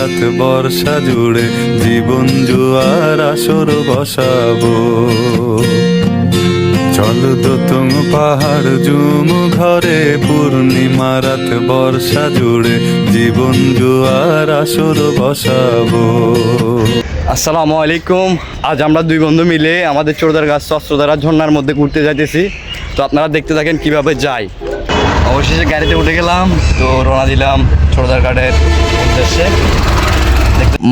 রাত বর্ষা জুড়ে জীবন জুয়ার আসর বসাবো। চল দোতং পাহাড় জুম ঘরে, পূর্ণিমা রাত বর্ষা জুড়ে জীবন জুয়ার আসর বসাবো। আসসালামু আলাইকুম। আজ আমরা দুই বন্ধু মিলে আমাদের চোরদার গাছ অস্ত্রধারা ঝর্ণার মধ্যে ঘুরতে যাইতেছি। তো আপনারা দেখতে থাকেন কীভাবে যাই। অবশেষে গাড়িতে উঠে গেলাম, তো রওনা দিলাম চোরদার ঘাটের উদ্দেশ্যে।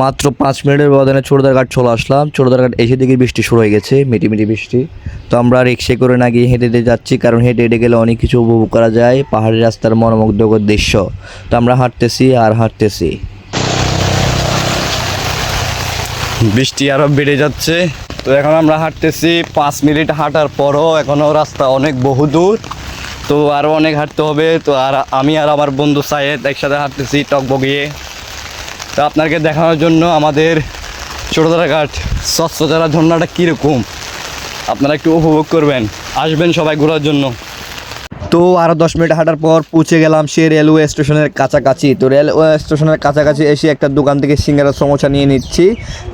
মাত্র পাঁচ মিনিটের ব্যবধানে ছোটদার ঘাট চলে আসলাম। ছোটদার ঘাট এসে দিকে বৃষ্টি শুরু হয়ে গেছে, মিটি মিটি বৃষ্টি। তো আমরা রিক্সে করে না গিয়ে হেঁটে হেঁটে যাচ্ছি, কারণ হেঁটে হেঁটে গেলে অনেক কিছু উপভোগ করা যায়, পাহাড়ি রাস্তার মনোমুগ্ধকর দৃশ্য। তো আমরা হাঁটতেছি আর হাঁটতেছি। বৃষ্টি আরও বেড়ে যাচ্ছে। তো এখন আমরা হাঁটতেছি, পাঁচ মিনিট হাঁটার পরও এখনও রাস্তা অনেক বহু দূর তো আরও অনেক হাঁটতে হবে। তো আর আমি আর আমার বন্ধু সাইয়েদ একসাথে হাঁটতেছি টকবগিয়ে। তো আপনাকে দেখানোর জন্য আমাদের ছোটোদারা ঘাট স্বচ্ছতারা ঝর্ণাটা কীরকম? আপনারা একটু উপভোগ করবেন। আসবেন সবাই ঘোরার জন্য। তো আরও দশ মিনিট হাঁটার পর পৌঁছে গেলাম সে রেলওয়ে স্টেশনের কাছাকাছি। তো রেলওয়ে স্টেশনের কাছাকাছি এসে একটা দোকান থেকে সিঙ্গারা সমোসা নিয়ে নিচ্ছি।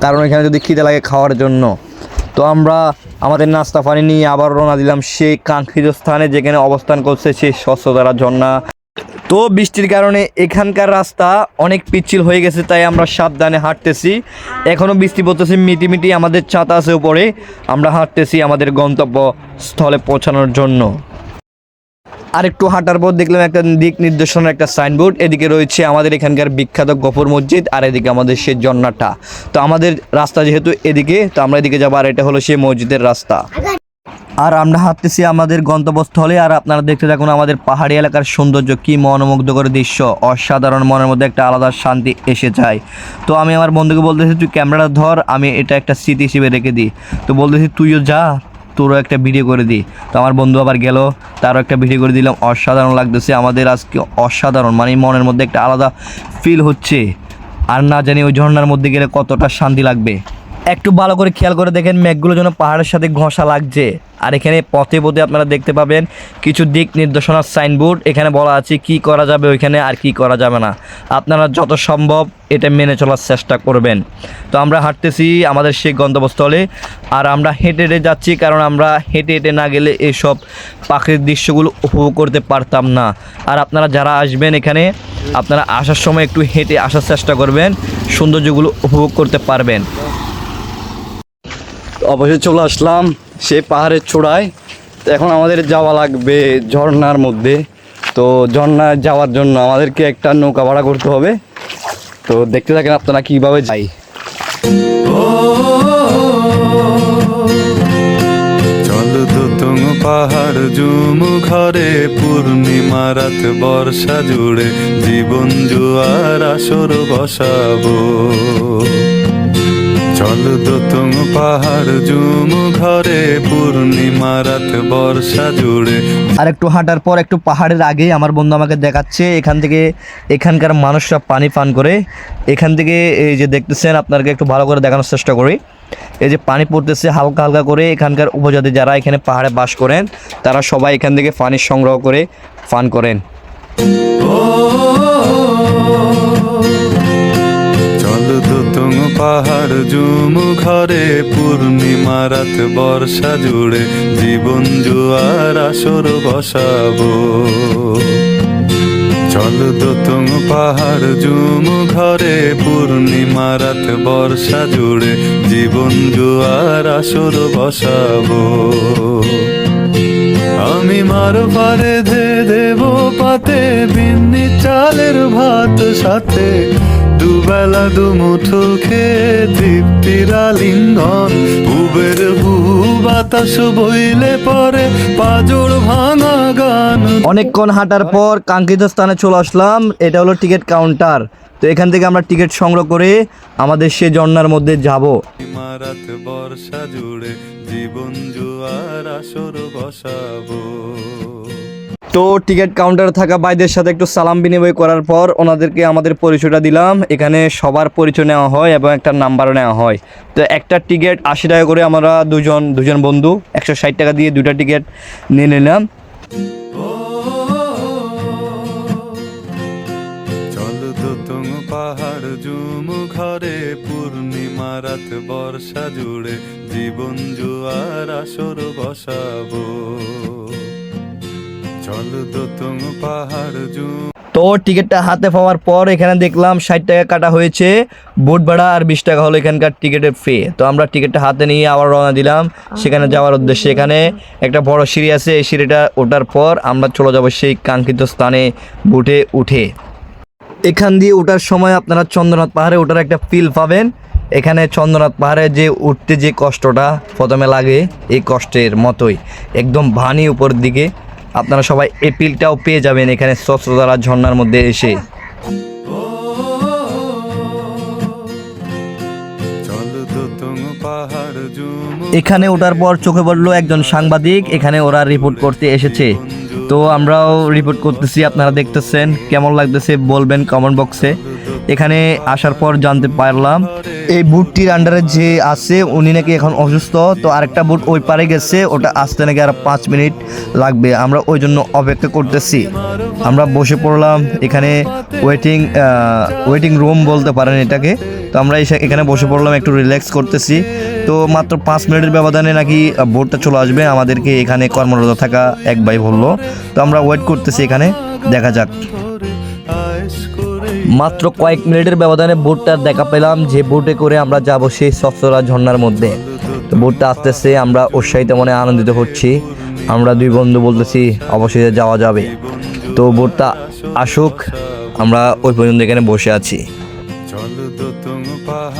কারণ এখানে যদি খিদে লাগে খাওয়ার জন্য। তো আমরা আমাদের নাস্তা পানি নিয়ে আবার রওনা দিলাম সেই কাঙ্ক্ষিত স্থানে যেখানে অবস্থান করছে সেই স্বচ্ছতারা ঝর্ণা। তো বৃষ্টির কারণে এখানকার রাস্তা অনেক পিচ্ছিল হয়ে গেছে, তাই আমরা সাবধানে হাঁটতেছি। এখনও বৃষ্টি পড়তেছে মিটিমিটি আমাদের ছাতা আছে উপরে। আমরা হাঁটতেছি আমাদের গন্তব্য স্থলে পৌঁছানোর জন্য। আর একটু হাঁটার পর দেখলাম একটা দিক নির্দেশনার একটা সাইনবোর্ড, এদিকে রয়েছে আমাদের এখানকার বিখ্যাত গফর মসজিদ আর এদিকে আমাদের সেই জন্নাটা তো আমাদের রাস্তা যেহেতু এদিকে, তো আমরা এদিকে যাব আর এটা হলো সেই মসজিদের রাস্তা। আর আমরা হাঁটতেছি আমাদের গন্তব্যস্থলে, আর আপনারা দেখতে থাকুন আমাদের পাহাড়ি এলাকার সৌন্দর্য, কি মনোমুগ্ধকর দৃশ্য। অসাধারণ মনের মধ্যে একটা আলাদা শান্তি এসে যায়। তো আমি আমার বন্ধুকে বলতেছি, তুই ক্যামেরাটা ধর, আমি এটা একটা স্মৃতি হিসেবে রেখে দিই। তো বলতেছি, তুইও যা, তোরও একটা ভিডিও করে দিই। তো আমার বন্ধু আবার গেল, তারও একটা ভিডিও করে দিলাম। অসাধারণ লাগতেছে, আমাদের আজকে অসাধারণ মানে মনের মধ্যে একটা আলাদা ফিল হচ্ছে। আর না জানি ওই ঝর্নার মধ্যে গেলে কতটা শান্তি লাগবে। একটু ভালো করে খেয়াল করে দেখেন মেঘগুলো যেন পাহাড়ের সাথে ঘষা লাগছে। আর এখানে পথে পথে আপনারা দেখতে পাবেন কিছু দিক নির্দেশনার সাইনবোর্ড। এখানে বলা আছে কি করা যাবে ওইখানে আর কি করা যাবে না। আপনারা যত সম্ভব এটা মেনে চলার চেষ্টা করবেন। তো আমরা হাঁটতেছি আমাদের সেই গন্তব্যস্থলে। আর আমরা হেঁটে হেঁটে যাচ্ছি কারণ আমরা হেঁটে হেঁটে না গেলে এইসব পাখির দৃশ্যগুলো উপভোগ করতে পারতাম না। আর আপনারা যারা আসবেন এখানে, আপনারা আসার সময় একটু হেঁটে আসার চেষ্টা করবেন। সৌন্দর্যগুলো উপভোগ করতে পারবেন। অবশ্যই চলে আসলাম সেই পাহাড়ের চূড়ায়। তো এখন আমাদের যাওয়া লাগবে ঝর্ণার মধ্যে। তো ঝর্ণায় যাওয়ার জন্য আমাদেরকে একটা নৌকা ভাড়া করতে হবে। তো দেখতে থাকেন আপনারা কীভাবে যাই। পাহাড় জুম ঘরে, পূর্ণিমা রাত বর্ষা জুড়ে জীবন জুয়ার আসর বসাবো। চল দোতং পাহাড় জুম ঘরে পূর্ণিমা রাত বর্ষা জুড়ে। আর একটু হাঁটার পর একটু পাহাড়ের আগেই আমার বন্ধু আমাকে দেখাচ্ছে এখান থেকে এখানকার মানুষরা পানি পান করে। এখান থেকে এই যে দেখতেছেন আপনাকে একটু ভালো করে দেখানোর চেষ্টা করি। এই যে পানি পড়তেছে হালকা হালকা করে এখানকার উপজাতি যারা এখানে পাহাড়ে বাস করেন তারা সবাই এখান থেকে পানি সংগ্রহ করে পান করেন। পাহাড় জুম ঘরে, পূর্ণিমা রাত বর্ষা জুড়ে, জীবন জুয়ার আসর বসাবো। চল দোতং পাহাড় জুম ঘরে, পূর্ণিমা রাত বর্ষা জুড়ে, জীবন জুয়ার আসর বসাবো। আমি মার পারে ধে দেব পাতে বিন্নি চালের ভাত সাথে। দুবেলা দুমুঠো খেয়ে তৃপ্তির আলিঙ্গন। উবের হু বাতাস বইলে পরে পাজর ভাঙা গান। অনেকক্ষণ হাঁটার পর কাঙ্ক্ষিত স্থানে চলে আসলাম এটা হলো টিকিট কাউন্টার। তো এখান থেকে আমরা টিকিট সংগ্রহ করে আমাদের সে ঝর্ণার মধ্যে যাব। ইমারত বর্ষা জুড়ে জীবন জুয়ার আসর বসাবো। তো টিকিট কাউন্টারে থাকা ভাইদের সাথে একটু সালাম বিনিময় করার পর ওনাদেরকে আমাদের পরিচয়টা দিলাম। এখানে সবার পরিচয় নেওয়া হয় এবং একটা নাম্বারও নেওয়া হয়। তো একটা টিকিট আশি টাকা করে আমরা দুজন দুজন বন্ধু একশো ষাট টাকা দিয়ে দুটা টিকিট নিয়ে নিলাম। পাহাড় বর্ষা জুড়ে জীবন জুয়ার আসর বসাবো। তো টিকিটটা হাতে পাওয়ার পর এখানে দেখলাম ষাট টাকা কাটা হয়েছে, বোট ভাড়া আর বিশ টাকা হলো এখানকার টিকিটের ফি তো আমরা টিকিটটা হাতে নিয়ে আবার রওনা দিলাম, সেখানে যাওয়ার উদ্দেশ্যে। এখানে একটা বড় সিঁড়ি আছে, এই সিঁড়িটা ওঠার পর আমরা চলে যাব সেই কাঙ্ক্ষিত স্থানে বুটে উঠে। এখান দিয়ে ওঠার সময় আপনারা চন্দ্রনাথ পাহাড়ে ওঠার একটা ফিল পাবেন। এখানে চন্দ্রনাথ পাহাড়ে যে উঠতে যে কষ্টটা প্রথমে লাগে, এই কষ্টের মতোই, একদম ভানি উপর দিকে। আপনারা সবাই এপিলটাও পেয়ে যাবেন এখানে সস্রধারা ঝর্ণার মধ্যে এসে। এখানে ওঠার পর চোখে পড়ল একজন সাংবাদিক, এখানে ওরা রিপোর্ট করতে এসেছে। তো আমরাও রিপোর্ট করতেছি, আপনারা দেখতেছেন, কেমন লাগতেছে বলবেন কমেন্ট বক্সে এখানে আসার পর জানতে পারলাম, এই বুটটির আন্ডারে যে আছে, উনি নাকি এখন অসুস্থ, তো আরেকটা বুট ওই পারে গেছে, ওটা আসতে নাকি আর পাঁচ মিনিট লাগবে। আমরা ওই জন্য অপেক্ষা করতেছি। আমরা বসে পড়লাম, এখানে ওয়েটিং ওয়েটিং রুম বলতে পারেন এটাকে। তো আমরা এখানে বসে পড়লাম, একটু রিল্যাক্স করতেছি। তো মাত্র পাঁচ মিনিটের ব্যবধানে নাকি বোটটা চলে আসবে, আমাদেরকে এখানে কর্মরত থাকা এক ভাই বলল। তো আমরা ওয়েট করতেছি এখানে, দেখা যাক। মাত্র কয়েক মিনিটের ব্যবধানে বোটটা দেখা পেলাম যে বোটে করে আমরা যাব সেই সফসরা ঝর্ণার মধ্যে। তো বোটটা আসতেছে আমরা উৎসাহিত মনে আনন্দিত হচ্ছি। আমরা দুই বন্ধু বলতেছি অবশেষে যাওয়া যাবে। তো বোটটা আসুক আমরা ওই পর্যন্ত এখানে বসে আছি।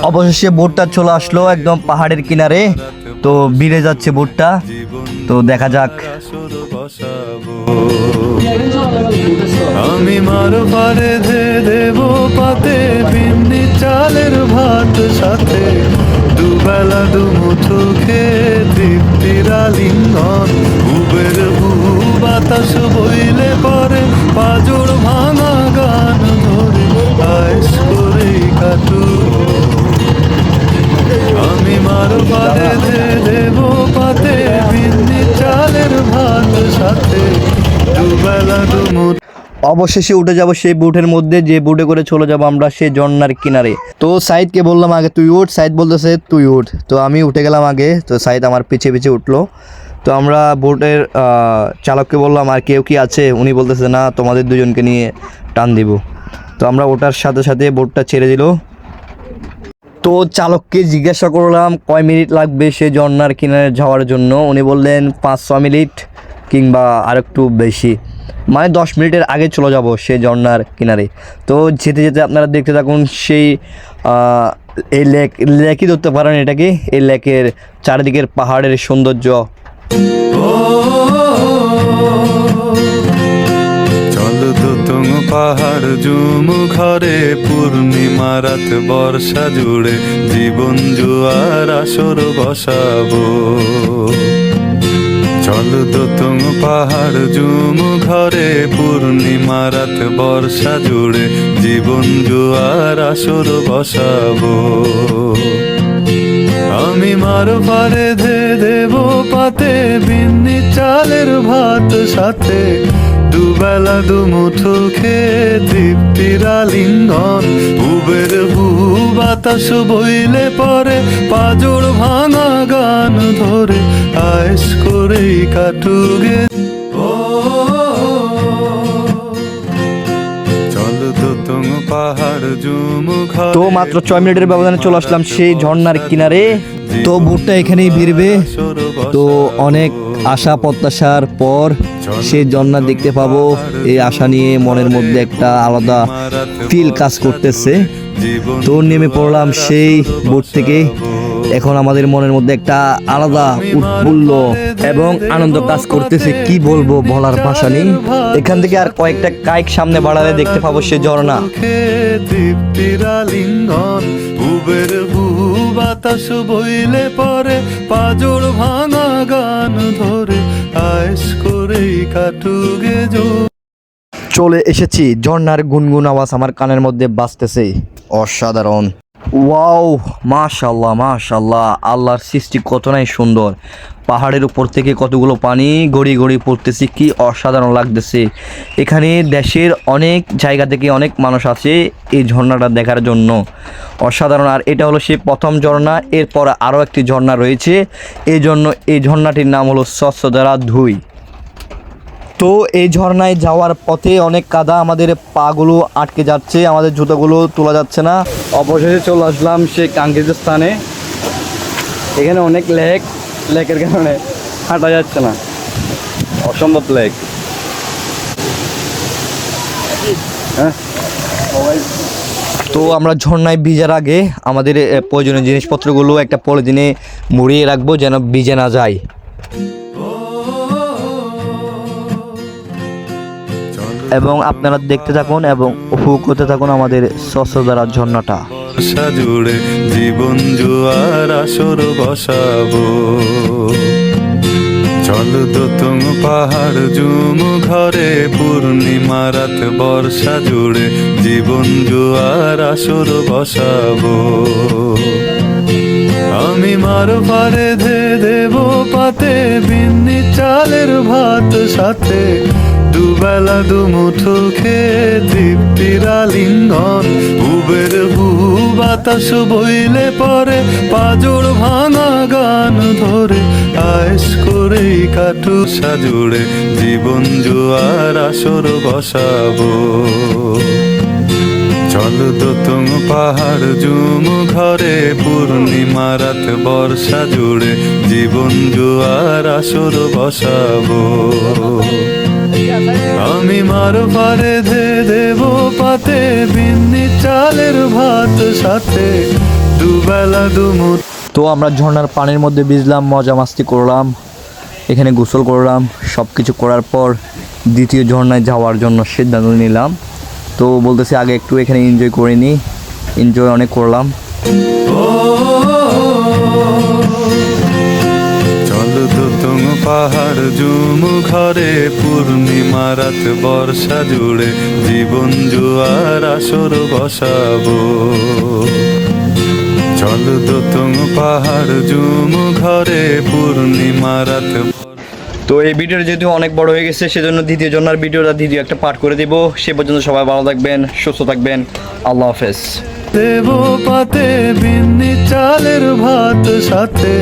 অবশেষে বোটটা চলে আসলো একদম পাহাড়ের কিনারে। তো বিড়ে যাচ্ছে বোটটা। তো দেখা যাক। আমি মার পারে ধে দেব পাতে বিন্নি চালের ভাত সাথে। দুবেলা দুমুঠো খেয়ে তৃপ্তির আলিঙ্গন। উবের হু বাতাস বইলে পরে, পাজর ভাঙা গান ধরে। আয়েস দেব পাতে, বিন্নি চালের ভাত সাথে। দুবেলা অবশেষে উঠে যাব সেই বুটের মধ্যে, যে বুটে করে চলে যাব আমরা সেই ঝর্ণার কিনারে। তো সাইদকে বললাম আগে, তুই উঠ। সাইদ বলতেছে, তুই উঠ। তো আমি উঠে গেলাম আগে, তো সাইদ আমার পিছে পিছে উঠল। তো আমরা বোটের চালককে বললাম, আর কেউ কি আছে? উনি বলতেছে, না, তোমাদের দুজনকে নিয়ে টান দিব। তো আমরা ওটার সাথে সাথে বোটটা ছেড়ে দিল। তো চালককে জিজ্ঞাসা করলাম, কয় মিনিট লাগবে সে ঝর্ণার কিনারে যাওয়ার জন্য? উনি বললেন, পাঁচ ছ মিনিট কিংবা আর একটু বেশি। মানে দশ মিনিটের আগে চলে যাব সেই ঝর্ণার কিনারে। তো যেতে যেতে আপনারা দেখতে থাকুন, সেই এই লেক, লেকই ধরতে পারেন এটাকে। এই লেকের চারিদিকের পাহাড়ের সৌন্দর্য। পাহাড় জুম ঘরে, পূর্ণিমা রাত বর্ষা জুড়ে, জীবন জুয়ার আসর বসাবো। চল দোতং পাহাড় জুম ঘরে, পূর্ণিমা রাত বর্ষা জুড়ে, জীবন জুয়ার আসর বসাবো। আমি মার পারে ধে দেব পাতে বিন্নি চালের ভাত, সাথে দুবেলা দুমুঠো খেয়ে তৃপ্তির আলিঙ্গন। উবের হু বাতাস বইলে পরে পাজর ভাঙা গান ধরে আয়েস করেই কাটুগে। তো মাত্র ছয় মিনিটের ব্যবধানে চলে আসলাম সেই ঝর্ণার কিনারে। তো বুটটা এখানেই ভিড়বে। তো অনেক আশা প্রত্যাশার পর সেই ঝর্ণা দেখতে পাবো। এই আশা নিয়ে মনের মধ্যে একটা আলাদা ফিল কাজ করতেছে। তো নেমে পড়লাম সেই বোট থেকে। এখন আমাদের মনের মধ্যে একটা আলাদা উৎফুল্ল এবং আনন্দ কাজ করতেছে। কি বলব বলার ভাষা নেই। এখান থেকে আর কয়েকটা কাইক সামনে বাড়ালে দেখতে পাবো সে ঝর্ণা। বাতাস বইলে পরে পাজর ভাঙা গান ধরে আয়েস করে কাটুগে জো চলে এসেছি ঝর্নার গুনগুন আওয়াজ আমার কানের মধ্যে বাজতেছে। অসাধারণ। ওয়াও মাশাল্লাহ মাশাল্লাহ আল্লাহর সৃষ্টি কতটাই সুন্দর। পাহাড়ের উপর থেকে কতগুলো পানি গড়ি গড়ি পড়তেছে, কি অসাধারণ লাগতেছে। এখানে দেশের অনেক জায়গা থেকে অনেক মানুষ আছে এই ঝর্ণাটা দেখার জন্য। অসাধারণ। আর এটা হলো সেই প্রথম ঝর্ণা, এরপর আরও একটি ঝর্ণা রয়েছে। এই জন্য এই ঝর্ণাটির নাম হলো স্বচ্ছধারা ধুই। তো এই ঝর্ণায় যাওয়ার পথে অনেক কাদা আমাদের পাগুলো আটকে যাচ্ছে আমাদের জুতোগুলো তোলা যাচ্ছে না। অবশেষে চলে আসলাম সে কাঙ্ক্ষিত স্থানে। এখানে অনেক লেক লেকের কারণে হাঁটা যাচ্ছে না। অসম্ভব লেক। হ্যাঁ? তো আমরা ঝর্ণায় ভিজার আগে আমাদের প্রয়োজনীয় জিনিসপত্রগুলো একটা পলিথিনে মুড়িয়ে রাখব যেন ভিজে না যায়। এবং আপনারা দেখতে থাকুন এবং উপভোগ করতে থাকুন আমাদের স্বচ্ছধারা ঝর্ণাটা। জুড়ে জীবন জুয়ার আসর বসাবো। চল দোতং পাহাড় জুম ঘরে, পূর্ণিমা রাত বর্ষা জুড়ে জীবন জুয়ার আসর বসাবো। আমি মার পারে ধে দেব পাতে, বিন্নি চালের ভাত সাথে দুবেলা দুমুঠো খেয়ে তৃপ্তির আলিঙ্গন। উবের হু বাতাস বইলে পরে পাজর ভাঙা গান ধরে। আয়েস করেই কাটু সাজুড়ে, জীবন জুয়ার আসর বসাবো। চল দোতং পাহাড় জুম ঘরে পূর্ণিমা রাত বর্ষা জুড়ে জীবন জুয়ার আসর বসাবো। আমি মার পারে দেব পাতে বিন্নি চালের ভাত সাথে দুবেলা দুমুঠ। তো আমরা ঝর্ণার পানির মধ্যে ভিজলাম মজা মাস্তি করলাম এখানে গোসল করলাম সব কিছু করার পর দ্বিতীয় ঝর্ণায় যাওয়ার জন্য সিদ্ধান্ত নিলাম। তো বলতেছি আগে একটু এখানে এনজয় করে নিই এনজয় অনেক করলাম। পাহাড় জুম ঘরে পূর্ণিমা রাত বর্ষা জুড়ে জীবন জুয়ার আসর বসাবো। চল দোতং পাহাড় জুম ঘরে পূর্ণিমা রাত তো এই ভিডিওটা যেহেতু অনেক বড় হয়ে গেছে সেজন্য দ্বিতীয় জন্যার ভিডিওটা দ্বিতীয় একটা পাঠ করে দেবো। সে পর্যন্ত সবাই ভালো থাকবেন সুস্থ থাকবেন। আল্লাহ হাফেজ। দেব পাতে বিন্নি চালের ভাত সাথে।